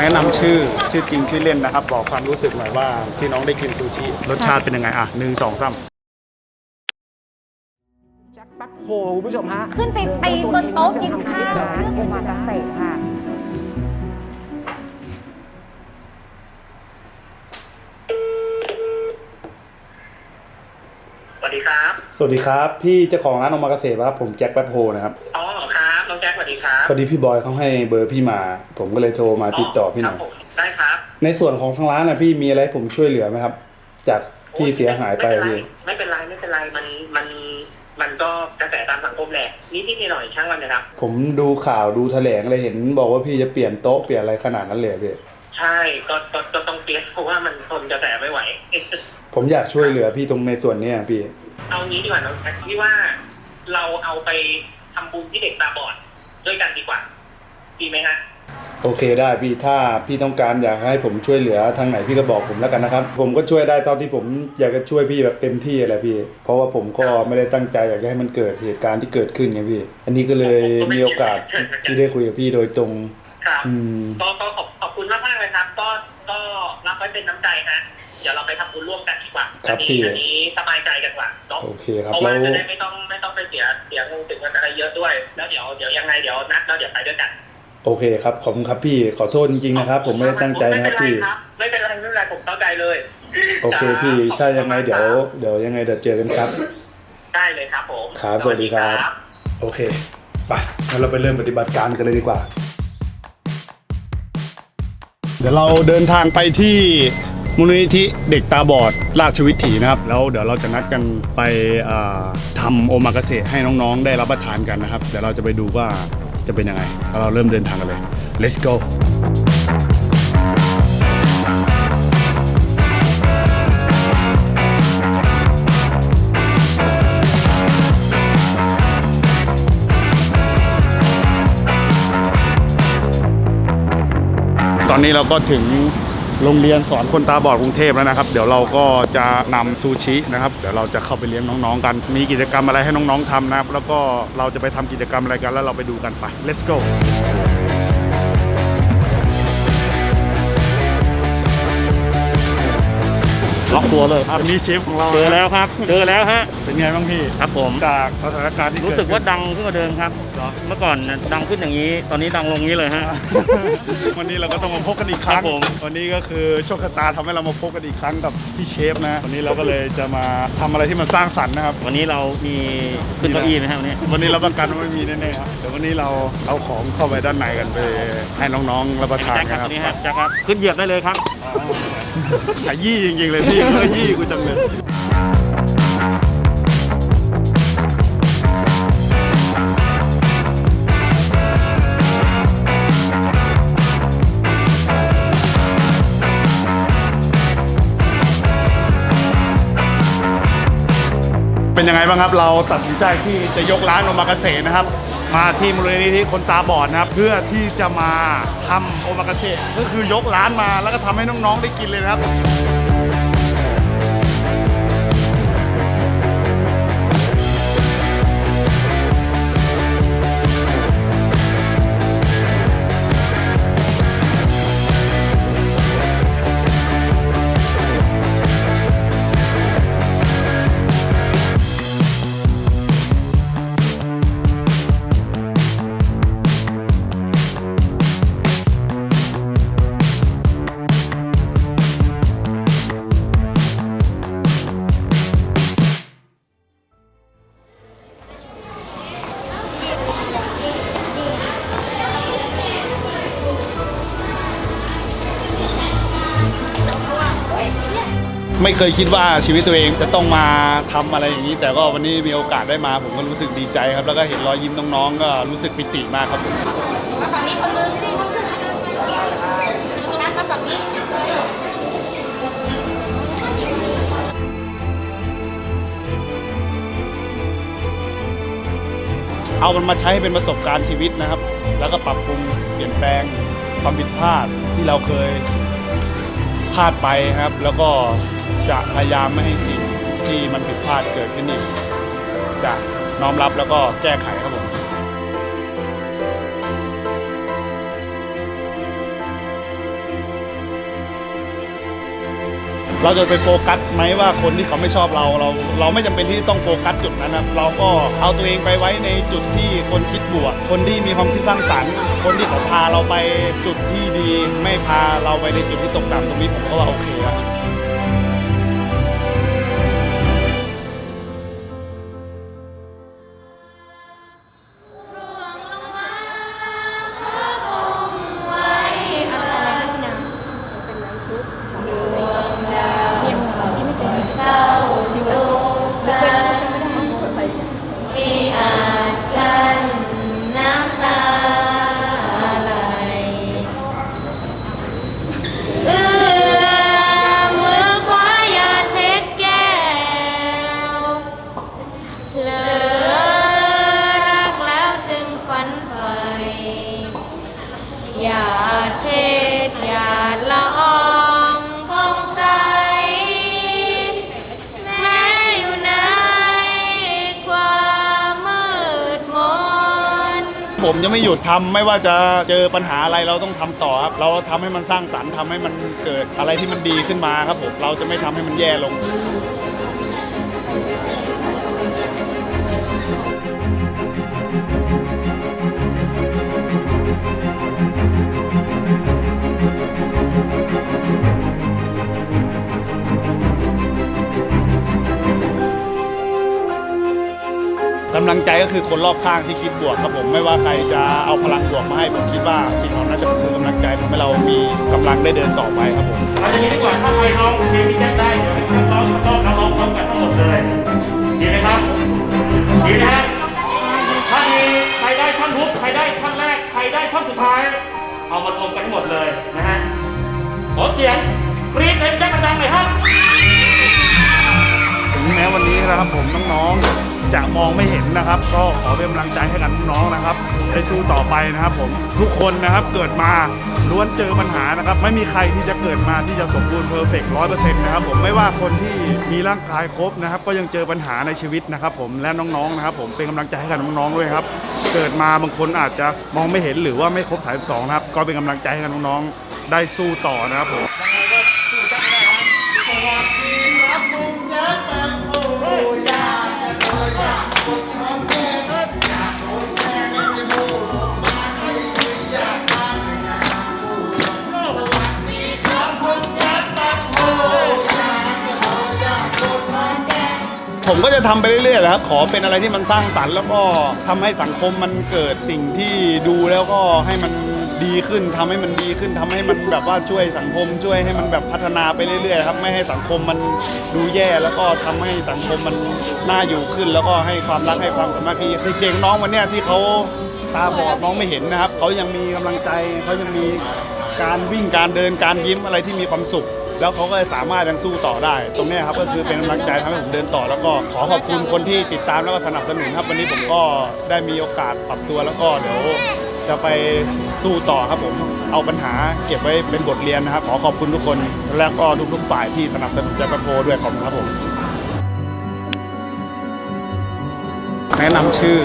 แนะนำชื่อชื่อจริงชื่อเล่นนะครับ บอกความรู้สึกหน่อยว่า ที่น้องได้กินซูชิรสชาติเป็นยังไงอะหนึ่งสองสามแจ็คแป๊บโฮคุณผู้ชมฮะขึ้นไปปีนบนโต๊ะกินข้าวแบรนด์โอมากาเสะค่ะ สวัสดีครับ สวัสดีครับ พี่เจ้าของร้านโอมากาเสะครับผมแจ็คแป๊บโฮนะครับอ๋อครับ ดีครับพอดีพี่บอยเขาให้เบอร์พี่มา ผมก็เลยโทรมาติดต่อพี่หน่อยครับผมได้ครับ ในส่วนของทางร้านนะพี่มีอะไรให้ผมช่วยเหลือไหมครับ จากที่เสียหายไปอะพี่ไม่เป็นไรไม่เป็นไรมันมันมันก็กระแสตามสังคมแหละนิดนิดหน่อยๆช่างมันนะครับ ผมดูข่าวดูแถลงอะไรเห็น บอกว่าพี่จะเปลี่ยนโต๊ะเปลี่ยนอะไรขนาดนั้นเลยอะพี่ใช่ก็ก็ก็ต้องเปลี่ยนเพราะว่ามันทนกระแสไม่ไหว ผมอยากช่วยเหลือพี่ตรงในส่วนเนี้ยพี่ เอางี้ดีกว่าน้องแจ็คพี่ว่าเราเอาไปทำบุญที่เด็กตาบอด ด้วยกันดีกว่าดีไหมฮะโอเคได้พี่ถ้าพี่ต้องการอยากให้ผมช่วยเหลือทางไหนพี่ก็บอกผมแล้วกันนะครับ ผมก็ช่วยได้เท่าที่ผมอยากจะช่วยพี่แบบเต็มที่แหละพี่ เพราะว่าผมก็ไม่ได้ตั้งใจอยากจะให้มันเกิดเหตุการณ์ที่เกิดขึ้นไงพี่ อันนี้ก็เลยมีโอกาสที่ได้คุยกับพี่โดยตรงครับอืมก็ก็ขอบขอบคุณมากมากๆเลยครับ ก็ก็รับไว้เป็นน้ำใจฮะ เดี๋ยวเราไปทำบุญร่วมกันดีกว่าครับอันี้พี่ อันี้สบายใจกันกว่าเนาะ โอเคครับเพราะแล้ว่าวจะได้ไม่ต้องไม่ต้องไปเสียเสียเงินถึงเงินอะไรเยอะด้วย แล้วเดี๋ยวเดี๋ยวยังไงเดี๋ยวนัดแล้วเดี๋ยวไปด้วยกันโอเคครับขอบคุณครับพี่ขอโทษจริงๆนะครับ ผมไม่ได้ตั้งใจนะครับพี่ ไม่เป็นไรไม่เป็นไรผมเข้าใจเลยโอเคพี่ครับถ้ายังไงเดี๋ยวเดี๋ยวยังไงเดี๋ยวเจอกันครับ ได้เลยครับผมครับสวัสดีครับ โอเคไปงั้นเราไปเริ่มปฏิบัติการกันเลยดีกว่า เดี๋ยวเราเดินทางไปที่ มูลนิธิเด็กตาบอดราชวิถีนะครับ แล้วเดี๋ยวเราจะนัดกันไปทำโอมากาเสะให้น้องๆ ได้รับประทานกันนะครับ เดี๋ยวเราจะไปดูว่าจะเป็นยังไงเราเริ่มเดินทางกันเลย let's go ตอนนี้เราก็ถึง โรงเรียนสอนคนตาบอดกรุงเทพแล้วนะครับ เดี๋ยวเราก็จะนำซูชินะครับ เดี๋ยวเราจะเข้าไปเลี้ยงน้องๆกัน มีกิจกรรมอะไรให้น้องๆทำนะครับ แล้วก็เราจะไปทำกิจกรรมอะไรกันแล้วเราไปดูกันไป let's go ล็อกตัวเลยครับวันนี้เชฟของเราเจอแล้วครับ เจอแล้วฮะ เป็นไงบ้างพี่ ครับผม จากสถานการณ์ที่รู้สึกว่าเดดังขึ้นกว่าเดิมครับ เมื่อก่อนน่ะดังขึ้นอย่างนี้ ตอนนี้ดังลงนี้เลยฮะขึ้นวันนี้เราก็ต้องมาพบกันอีกครั้งครับผมวันนี้ก็คือโชคชะตาทำให้เรามาพบกันอีกครั้งกับพี่เชฟนะ วันนี้เราก็เลยจะมาทำอะไรที่มันสร้างสรรค์นะครับ วันนี้เรามีขึ้นเก้าอี้ไหมครับวันนี้ วันนี้เราประกันว่าไม่มีแน่ๆครับเดี๋ยววันนี้เราเอาของเข้าไปด้านในกันไปให้น้องๆรับประทานแจ็คคกัรับนตัวนี้คครัรับบแจ็คครับ ขึ้นเหยียบได้เลยครับขยี่จริงๆเลยพี่ขยี่กูจังเลยเป็นยังไงบ้างครับ เราตัดสินใจที่จะยกร้านโอมากาเสะนะครับ มาที่มูลนิธิคนตาบอดนะครับ เพื่อที่จะมาทำโอมากาเสะก็คือยกร้านมาแล้วก็ทำให้น้องๆได้กินเลยนะครับ ไม่เคยคิดว่าชีวิตตัวเองจะต้องมาทำอะไรอย่างนี้ แต่ก็วันนี้มีโอกาสได้มา ผมก็รู้สึกดีใจครับ แล้วก็เห็นรอยยิ้มน้องๆ ก็รู้สึกปิติมากครับผมฝั่งนี้คนมือนี่มีนัดมาฝั่งนี้เอามันมาใช้ให้เป็นประสบการณ์ชีวิตนะครับ แล้วก็ปรับปรุงเปลี่ยนแปลงความผิดพลาดที่เราเคย ลาดไปครับ แล้วก็จะพยายามไม่ให้สิ่งที่มันผิดพลาดเกิดขึ้นอีกจะน้อมรับแล้วก็แก้ไขครับผม เราจะไปโฟกัสไหมว่าคนที่เขาไม่ชอบเราเรา เราไม่จำเป็นที่ต้องโฟกัสจุดนั้นนะเราก็เอาตัวเองไปไว้ในจุดที่คนคิดบวก คนที่มีความคิดสร้างสรรค์ คนที่เขาพาเราไปจุดที่ดี ไม่พาเราไปในจุดที่ตกต่ำตรงนี้ผมก็ว่าโอเคครับ ผมจะไม่หยุดทำไม่ว่าจะเจอปัญหาอะไรเราต้องทำต่อครับ เราทำให้มันสร้างสรรค์ทำให้มันเกิดอะไรที่มันดีขึ้นมาครับผมเราจะไม่ทำให้มันแย่ลง ใจก็คือคนรอบข้างที่คิดบวกครับผมไม่ว่าใครจะเอาพลังบวกมาให้ผมคิดว่าสิ่งเหล่านั้นจะคือกำลังใจทำให้เรามีกำลังได้เดินต่อไปครับผมเอาอย่างนี้ดีกว่าถ้าใครร้องเพลงนี้แจ็คได้เดี๋ยวให้นักร้องนักร้องนักร้องพร้อมกันทั้งหมดเลยดีไหมครับดีนะฮะถ้ามีใครได้ท่อนฮุกใครได้ท่อนแรกใครได้ท่อนสุดท้าย เอามารวมกันทั้งหมดเลยนะฮะขอเสียงกรี๊ดเลยแจ็คดังๆหน่อยฮะถึงแม้วันนี้นะครับผมน้องๆ จะมองไม่เห็นนะครับ ก็ขอเป็นกำลังใจให้กับน้องๆนะครับได้สู้ต่อไปนะครับผมทุกคนนะครับเกิดมาล้วนเจอปัญหานะครับ ไม่มีใครที่จะเกิดมาที่จะสมบูรณ์เพอร์เฟกต์ร้อยเปอร์เซ็นต์นะครับผมไม่ว่าคนที่มีร่างกายครบนะครับ ก็ยังเจอปัญหาในชีวิตนะครับ ผมและน้องๆนะครับ ผมเป็นกำลังใจให้กับน้องๆด้วยครับ เกิดมาบางคนอาจจะมองไม่เห็นหรือว่าไม่ครบ32นะครับ ก็เป็นกำลังใจให้กับน้องๆได้สู้ต่อนะครับผม ผมก็จะทำไปเรื่อยๆแหละครับ ขอเป็นอะไรที่มันสร้างสรรค์ แล้วก็ทำให้สังคมมันเกิดสิ่งที่ดูแล้วก็ให้มันดีขึ้นทำให้มันดีขึ้นทำให้มันแบบว่าช่วยสังคมช่วยให้มันแบบพัฒนาไปเรื่อยๆครับไม่ให้สังคมมันดูแย่แล้วก็ทำให้สังคมมันน่าอยู่ขึ้น แล้วก็ให้ความรักให้ความสามัคคีเด็กๆน้องวันเนี้ยที่เขาตาบอดน้องไม่เห็นนะครับเขายังมีกำลังใจเขายังมีการวิ่งการเดินการยิ้มอะไรที่มีความสุข แล้วเขาก็สามารถยังสู้ต่อได้ ตรงนี้ครับก็คือเป็นกำลังใจทำให้ผมเดินต่อ แล้วก็ขอขอบคุณคนที่ติดตามแล้วก็สนับสนุนครับ วันนี้ผมก็ได้มีโอกาสปรับตัวแล้วก็เดี๋ยวจะไปสู้ต่อครับผม เอาปัญหาเก็บไว้เป็นบทเรียนนะครับ ขอขอบคุณทุกคน แล้วก็ทุกๆฝ่ายที่สนับสนุนแจ็คแปโฟด้วยขอบคุณครับผม แนะนำชื่อ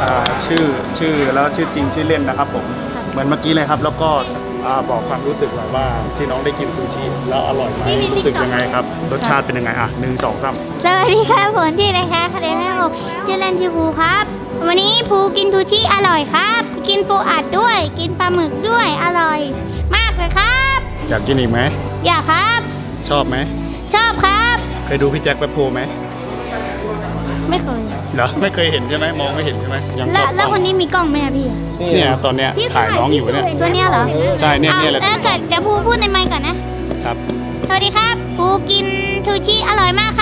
อาชื่อชื่อแล้วชื่อจริงชื่อเล่นนะครับผม เหมือนเมื่อกี้เลยครับ แล้วก็ อ่าบอกความรู้สึกหน่อยว่าที่น้องได้กินซูชิแล้วอร่อยไหมรู้สึกยังไงครับ รสชาติเป็นยังไงอะหนึ่งสองสามสวัสดีครับผมที่อนะคะคาเดนแม่ผมชื่อเล่นชื่อภูครับ วันนี้ภูกินทูที่อร่อยครับ กินปูอัดด้วย กินปลาหมึกด้วยอร่อย มากเลยครับ อยากกินอีกไหมอยากครับ ชอบไหมชอบครับ เคยดูพี่แจ็คแป๊บโพไหม ไม่เคย เหรอไม่เคยเห็นใช่ไหมมองไม่เห็นใช่ไหมยังแล้วกล้องแล้วคนนี้มีกล้องไหมอะพี่ เนี่ยตอนเนี้ยถ่ายน้องอยู่เนี่ยตัวเนี้ยเหรอใช่เนี่ยอาเนี่ยแหละแล้วเกิดเดี๋ยวภูพูดในไมค์ก่อนนะ ครับ สวัสดีครับ ภูกินทูชิอร่อยมากครับ